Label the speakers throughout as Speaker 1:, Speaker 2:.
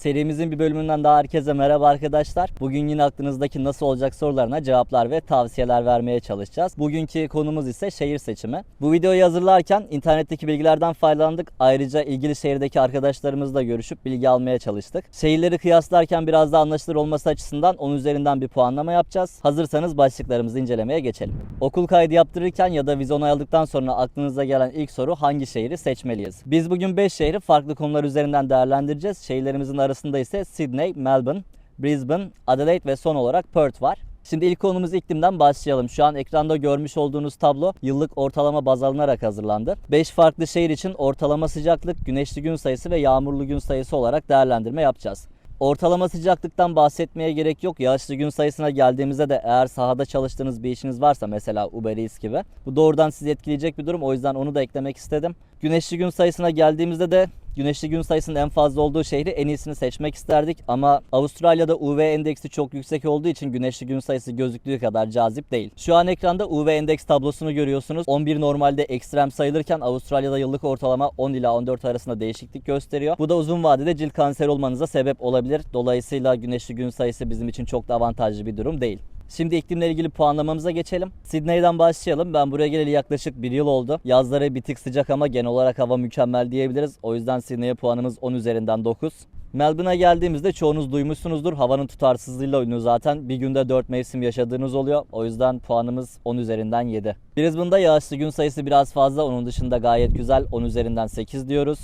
Speaker 1: Serimizin bir bölümünden daha herkese merhaba arkadaşlar. Bugün yine aklınızdaki nasıl olacak sorularına cevaplar ve tavsiyeler vermeye çalışacağız. Bugünkü konumuz ise şehir seçimi. Bu videoyu hazırlarken internetteki bilgilerden faydalandık. Ayrıca ilgili şehirdeki arkadaşlarımızla görüşüp bilgi almaya çalıştık. Şehirleri kıyaslarken biraz daha anlaşılır olması açısından 10 üzerinden bir puanlama yapacağız. Hazırsanız başlıklarımızı incelemeye geçelim. Okul kaydı yaptırırken ya da vize onayladıktan sonra aklınıza gelen ilk soru hangi şehri seçmeliyiz? Biz bugün 5 şehri farklı konular üzerinden değerlendireceğiz. Şehirlerimizin ise Sydney, Melbourne, Brisbane, Adelaide ve son olarak Perth var. Şimdi ilk konumuz iklimden başlayalım. Şu an ekranda görmüş olduğunuz tablo yıllık ortalama baz alınarak hazırlandı. 5 farklı şehir için ortalama sıcaklık, güneşli gün sayısı ve yağmurlu gün sayısı olarak değerlendirme yapacağız. Ortalama sıcaklıktan bahsetmeye gerek yok. Yağışlı gün sayısına geldiğimizde de eğer sahada çalıştığınız bir işiniz varsa mesela Uber Eats gibi bu doğrudan sizi etkileyecek bir durum. O yüzden onu da eklemek istedim. Güneşli gün sayısına geldiğimizde de güneşli gün sayısının en fazla olduğu şehri en iyisini seçmek isterdik. Ama Avustralya'da UV endeksi çok yüksek olduğu için güneşli gün sayısı gözüktüğü kadar cazip değil. Şu an ekranda UV endeks tablosunu görüyorsunuz. 11 normalde ekstrem sayılırken Avustralya'da yıllık ortalama 10 ila 14 arasında değişiklik gösteriyor. Bu da uzun vadede cilt kanseri olmanıza sebep olabilir. Dolayısıyla güneşli gün sayısı bizim için çok da avantajlı bir durum değil. Şimdi iklimle ilgili puanlamamıza geçelim. Sydney'den başlayalım. Ben buraya geleli yaklaşık bir yıl oldu. Yazları bir tık sıcak ama genel olarak hava mükemmel diyebiliriz. O yüzden Sydney'e puanımız 10 üzerinden 9. Melbourne'a geldiğimizde çoğunuz duymuşsunuzdur. Havanın tutarsızlığıyla ünlü zaten. Bir günde 4 mevsim yaşadığınız oluyor. O yüzden puanımız 10 üzerinden 7. Brisbane'da yağışlı gün sayısı biraz fazla. Onun dışında gayet güzel. 10 üzerinden 8 diyoruz.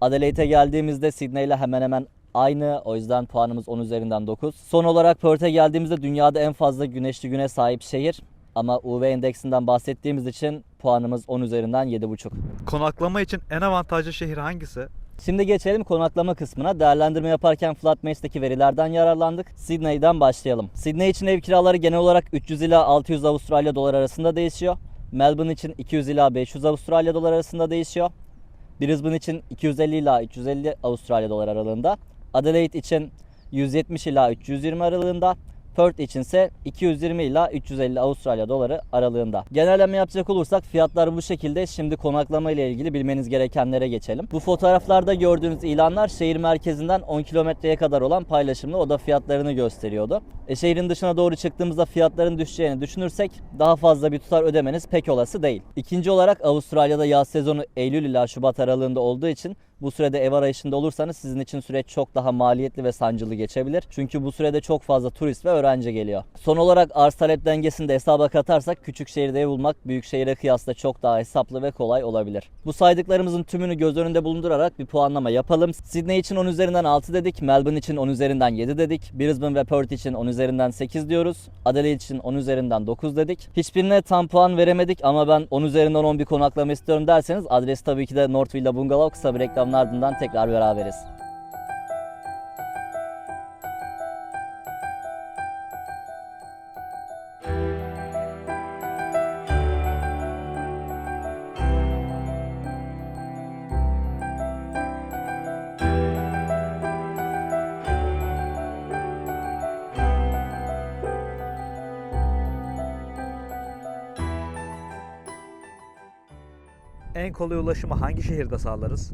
Speaker 1: Adelaide'e geldiğimizde Sydney ile hemen hemen aynı. O yüzden puanımız 10 üzerinden 9. Son olarak Perth'e geldiğimizde dünyada en fazla güneşli güne sahip şehir. Ama UV endeksinden bahsettiğimiz için puanımız 10 üzerinden 7,5.
Speaker 2: Konaklama için en avantajlı şehir hangisi?
Speaker 1: Şimdi geçelim konaklama kısmına. Değerlendirme yaparken Flatmate'deki verilerden yararlandık. Sydney'den başlayalım. Sydney için ev kiraları genel olarak 300 ila 600 Avustralya dolar arasında değişiyor. Melbourne için 200 ila 500 Avustralya dolar arasında değişiyor. Brisbane için 250 ila 350 Avustralya dolar aralığında. Adelaide için 170 ila 320 aralığında. Perth içinse 220 ila 350 Avustralya doları aralığında. Genelleme yapacak olursak fiyatlar bu şekilde. Şimdi konaklama ile ilgili bilmeniz gerekenlere geçelim. Bu fotoğraflarda gördüğünüz ilanlar şehir merkezinden 10 kilometreye kadar olan paylaşımlı oda fiyatlarını gösteriyordu. E, şehrin dışına doğru çıktığımızda fiyatların düşeceğini düşünürsek daha fazla bir tutar ödemeniz pek olası değil. İkinci olarak Avustralya'da yaz sezonu Eylül ila Şubat aralığında olduğu için bu sürede ev arayışında olursanız sizin için süreç çok daha maliyetli ve sancılı geçebilir. Çünkü bu sürede çok fazla turist ve öğrenci geliyor. Son olarak arz talep dengesini de hesaba katarsak küçük şehirde ev bulmak büyük şehire kıyasla çok daha hesaplı ve kolay olabilir. Bu saydıklarımızın tümünü göz önünde bulundurarak bir puanlama yapalım. Sydney için 10 üzerinden 6 dedik, Melbourne için 10 üzerinden 7 dedik, Brisbane ve Perth için 10 üzerinden 8 diyoruz, Adelaide için 10 üzerinden 9 dedik. Hiçbirine tam puan veremedik ama ben 10 üzerinden 10 bir konaklama istiyorum derseniz adres tabii ki de North Villa Bungalow. Kısa bir reklamın ardından tekrar beraberiz.
Speaker 2: En kolay ulaşımı hangi şehirde sağlarız?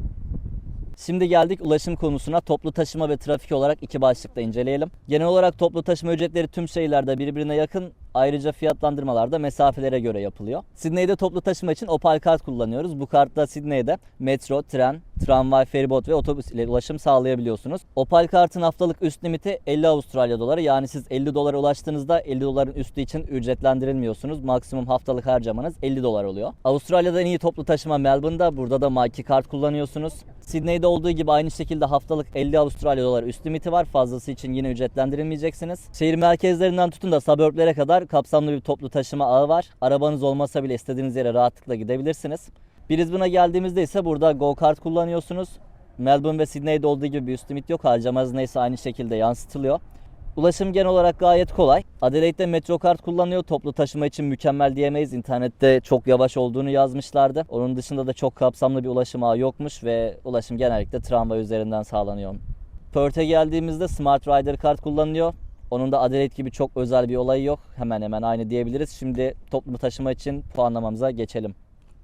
Speaker 1: Şimdi geldik ulaşım konusuna. Toplu taşıma ve trafik olarak iki başlıkta inceleyelim. Genel olarak toplu taşıma ücretleri tüm şehirlerde birbirine yakın. Ayrıca fiyatlandırmalar da mesafelere göre yapılıyor. Sydney'de toplu taşıma için Opal kart kullanıyoruz. Bu kartla Sydney'de metro, tren, tramvay, feribot ve otobüs ile ulaşım sağlayabiliyorsunuz. Opal kartın haftalık üst limiti 50 Avustralya doları. Yani siz 50 dolara ulaştığınızda 50 doların üstü için ücretlendirilmiyorsunuz. Maksimum haftalık harcamanız 50 dolar oluyor. Avustralya'da en iyi toplu taşıma Melbourne'da. Burada da Myki kart kullanıyorsunuz. Sydney'de olduğu gibi aynı şekilde haftalık 50 Avustralya doları üst limiti var. Fazlası için yine ücretlendirilmeyeceksiniz. Şehir merkezlerinden tutun da suburblere kadar kapsamlı bir toplu taşıma ağı var. Arabanız olmasa bile istediğiniz yere rahatlıkla gidebilirsiniz. Brisbane'a geldiğimizde ise burada go kart kullanıyorsunuz. Melbourne ve Sydney'de olduğu gibi bir üst limit yok. Harcamanız neyse aynı şekilde yansıtılıyor. Ulaşım genel olarak gayet kolay. Adelaide'de metro kart kullanıyor. Toplu taşıma için mükemmel diyemeyiz. İnternette çok yavaş olduğunu yazmışlardı. Onun dışında da çok kapsamlı bir ulaşım ağı yokmuş ve ulaşım genellikle tramvay üzerinden sağlanıyor. Perth'e geldiğimizde Smart Rider kart kullanılıyor. Onun da Adelaide gibi çok özel bir olayı yok. Hemen hemen aynı diyebiliriz. Şimdi toplu taşıma için puanlamamıza geçelim.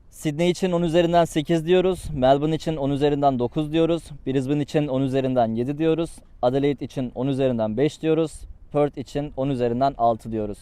Speaker 1: Sydney için 10 üzerinden 8 diyoruz. Melbourne için 10 üzerinden 9 diyoruz. Brisbane için 10 üzerinden 7 diyoruz. Adelaide için 10 üzerinden 5 diyoruz. Perth için 10 üzerinden 6 diyoruz.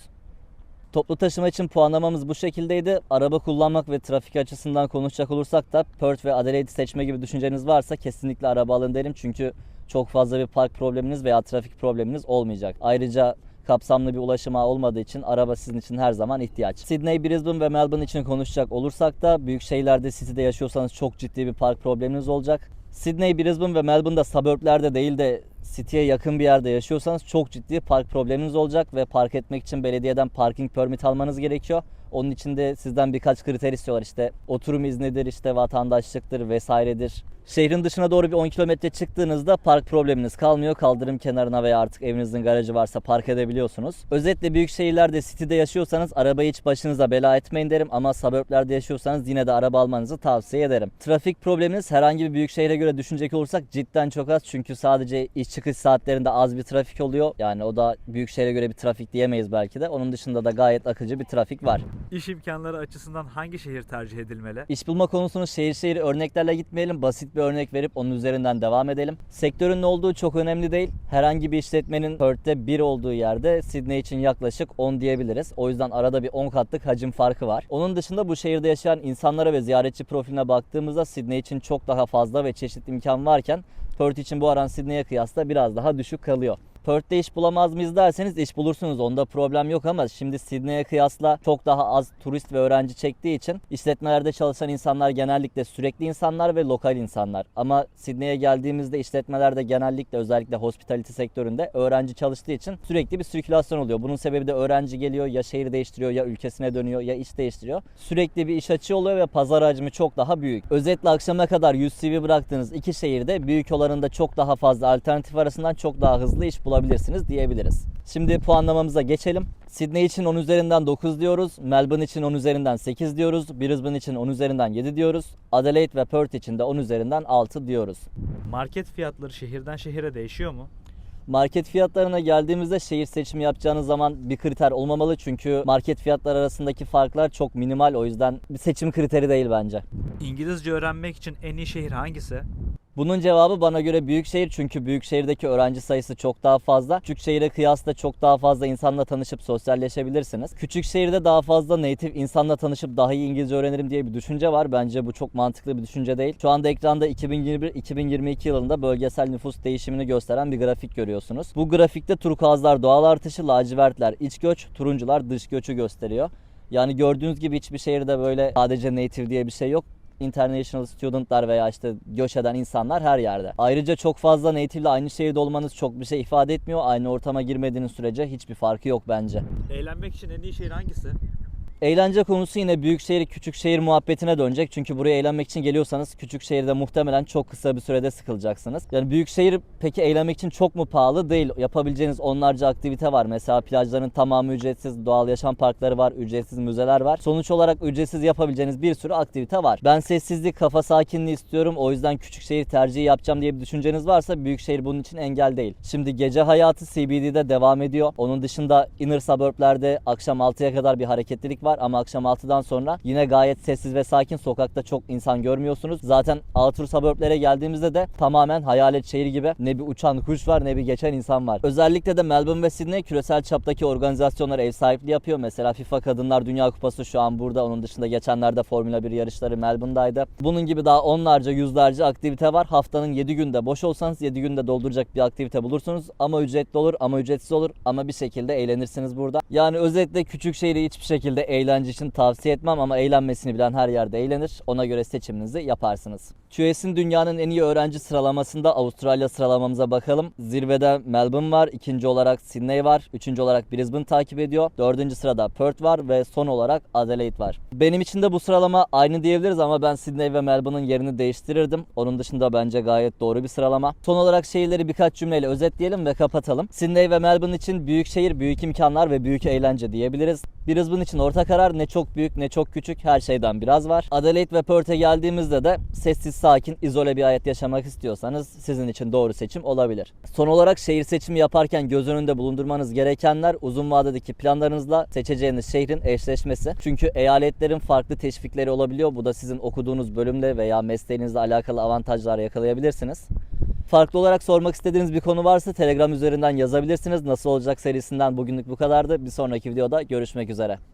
Speaker 1: Toplu taşıma için puanlamamız bu şekildeydi. Araba kullanmak ve trafik açısından konuşacak olursak da Perth ve Adelaide'i seçme gibi düşünceniz varsa kesinlikle araba alın derim. Çünkü çok fazla bir park probleminiz veya trafik probleminiz olmayacak. Ayrıca kapsamlı bir ulaşım ağı olmadığı için araba sizin için her zaman ihtiyaç. Sydney, Brisbane ve Melbourne için konuşacak olursak da büyük şehirlerde City'de yaşıyorsanız çok ciddi bir park probleminiz olacak. Sydney, Brisbane ve Melbourne'da suburblerde değil de City'ye yakın bir yerde yaşıyorsanız çok ciddi park probleminiz olacak ve park etmek için belediyeden parking permit almanız gerekiyor. Onun için de sizden birkaç kriter istiyorlar işte oturum iznidir, işte vatandaşlıktır vesairedir. Şehrin dışına doğru bir 10 kilometre çıktığınızda park probleminiz kalmıyor. Kaldırım kenarına veya artık evinizin garajı varsa park edebiliyorsunuz. Özetle büyük şehirlerde, city'de yaşıyorsanız arabayı hiç başınıza bela etmeyin derim ama suburblerde yaşıyorsanız yine de araba almanızı tavsiye ederim. Trafik probleminiz herhangi bir büyük şehre göre düşünecek olursak cidden çok az çünkü sadece iş çıkış saatlerinde az bir trafik oluyor. Yani o da büyük şehre göre bir trafik diyemeyiz belki de. Onun dışında da gayet akıcı bir trafik var.
Speaker 2: İş imkanları açısından hangi şehir tercih edilmeli?
Speaker 1: İş bulma konusunu şehir şehir örneklerle gitmeyelim. Basit bir örnek verip onun üzerinden devam edelim. Sektörün ne olduğu çok önemli değil. Herhangi bir işletmenin Perth'te 1 olduğu yerde Sydney için yaklaşık 10 diyebiliriz. O yüzden arada bir 10 katlık hacim farkı var. Onun dışında bu şehirde yaşayan insanlara ve ziyaretçi profiline baktığımızda Sydney için çok daha fazla ve çeşitli imkan varken Perth için bu oran Sydney'e kıyasla biraz daha düşük kalıyor. Perth'te iş bulamaz mıyız derseniz iş bulursunuz. Onda problem yok ama şimdi Sydney'e kıyasla çok daha az turist ve öğrenci çektiği için işletmelerde çalışan insanlar genellikle sürekli insanlar ve lokal insanlar. Ama Sydney'e geldiğimizde işletmelerde genellikle özellikle hospitality sektöründe öğrenci çalıştığı için sürekli bir sirkülasyon oluyor. Bunun sebebi de öğrenci geliyor ya şehir değiştiriyor ya ülkesine dönüyor ya iş değiştiriyor. Sürekli bir iş açığı oluyor ve pazar hacmi çok daha büyük. Özetle akşama kadar 100 CV bıraktığınız iki şehirde büyük olanında çok daha fazla alternatif arasından çok daha hızlı iş bulabilirsiniz diyebiliriz. Şimdi puanlamamıza geçelim. Sydney için 10 üzerinden 9 diyoruz. Melbourne için 10 üzerinden 8 diyoruz. Brisbane için 10 üzerinden 7 diyoruz. Adelaide ve Perth için de 10 üzerinden 6 diyoruz.
Speaker 2: Market fiyatları şehirden şehire değişiyor mu?
Speaker 1: Market fiyatlarına geldiğimizde şehir seçimi yapacağınız zaman bir kriter olmamalı. Çünkü market fiyatları arasındaki farklar çok minimal. O yüzden bir seçim kriteri değil bence.
Speaker 2: İngilizce öğrenmek için en iyi şehir hangisi?
Speaker 1: Bunun cevabı bana göre büyük şehir çünkü büyük şehirdeki öğrenci sayısı çok daha fazla. Küçük şehire kıyasla çok daha fazla insanla tanışıp sosyalleşebilirsiniz. Küçük şehirde daha fazla native insanla tanışıp daha iyi İngilizce öğrenirim diye bir düşünce var. Bence bu çok mantıklı bir düşünce değil. Şu anda ekranda 2021-2022 yılında bölgesel nüfus değişimini gösteren bir grafik görüyorsunuz. Bu grafikte turkuazlar doğal artışı, lacivertler iç göç, turuncular dış göçü gösteriyor. Yani gördüğünüz gibi hiçbir şehirde böyle sadece native diye bir şey yok international studentlar veya işte göç eden insanlar her yerde. Ayrıca çok fazla native aynı şehirde olmanız çok bir şey ifade etmiyor. Aynı ortama girmediğiniz sürece hiçbir farkı yok bence.
Speaker 2: Eğlenmek için en iyi şehir hangisi?
Speaker 1: Eğlence konusu yine büyük şehir küçük şehir muhabbetine dönecek. Çünkü buraya eğlenmek için geliyorsanız küçük şehirde muhtemelen çok kısa bir sürede sıkılacaksınız. Yani büyük şehir peki eğlenmek için çok mu pahalı? Değil. Yapabileceğiniz onlarca aktivite var. Mesela plajların tamamı ücretsiz, doğal yaşam parkları var, ücretsiz müzeler var. Sonuç olarak ücretsiz yapabileceğiniz bir sürü aktivite var. Ben sessizlik, kafa sakinliği istiyorum. O yüzden küçük şehir tercihi yapacağım diye bir düşünceniz varsa büyük şehir bunun için engel değil. Şimdi gece hayatı CBD'de devam ediyor. Onun dışında inner suburb'lerde akşam 6'ya kadar bir hareketlilik var ama akşam 6'dan sonra yine gayet sessiz ve sakin sokakta çok insan görmüyorsunuz. Zaten outer suburb'lere geldiğimizde de tamamen hayalet şehir gibi ne bir uçan kuş var ne bir geçen insan var. Özellikle de Melbourne ve Sydney küresel çaptaki organizasyonlara ev sahipliği yapıyor. Mesela FIFA Kadınlar Dünya Kupası şu an burada. Onun dışında geçenlerde Formula 1 yarışları Melbourne'daydı. Bunun gibi daha onlarca yüzlerce aktivite var. Haftanın 7 günde boş olsanız 7 günde dolduracak bir aktivite bulursunuz. Ama ücretli olur ama ücretsiz olur ama bir şekilde eğlenirsiniz burada. Yani özetle küçük şehri hiçbir şekilde eğlence için tavsiye etmem ama eğlenmesini bilen her yerde eğlenir. Ona göre seçiminizi yaparsınız. QS'in dünyanın en iyi öğrenci sıralamasında Avustralya sıralamamıza bakalım. Zirvede Melbourne var, ikinci olarak Sydney var, üçüncü olarak Brisbane takip ediyor. Dördüncü sırada Perth var ve son olarak Adelaide var. Benim için de bu sıralama aynı diyebiliriz ama ben Sydney ve Melbourne'ın yerini değiştirirdim. Onun dışında bence gayet doğru bir sıralama. Son olarak şehirleri birkaç cümleyle özetleyelim ve kapatalım. Sydney ve Melbourne için büyük şehir, büyük imkanlar ve büyük eğlence diyebiliriz. Brisbane için orta karar ne çok büyük ne çok küçük her şeyden biraz var. Adelaide ve Perth'e geldiğimizde de sessiz sakin izole bir hayat yaşamak istiyorsanız sizin için doğru seçim olabilir. Son olarak şehir seçimi yaparken göz önünde bulundurmanız gerekenler uzun vadedeki planlarınızla seçeceğiniz şehrin eşleşmesi. Çünkü eyaletlerin farklı teşvikleri olabiliyor. Bu da sizin okuduğunuz bölümle veya mesleğinizle alakalı avantajlar yakalayabilirsiniz. Farklı olarak sormak istediğiniz bir konu varsa Telegram üzerinden yazabilirsiniz. Nasıl olacak serisinden bugünlük bu kadardı. Bir sonraki videoda görüşmek üzere.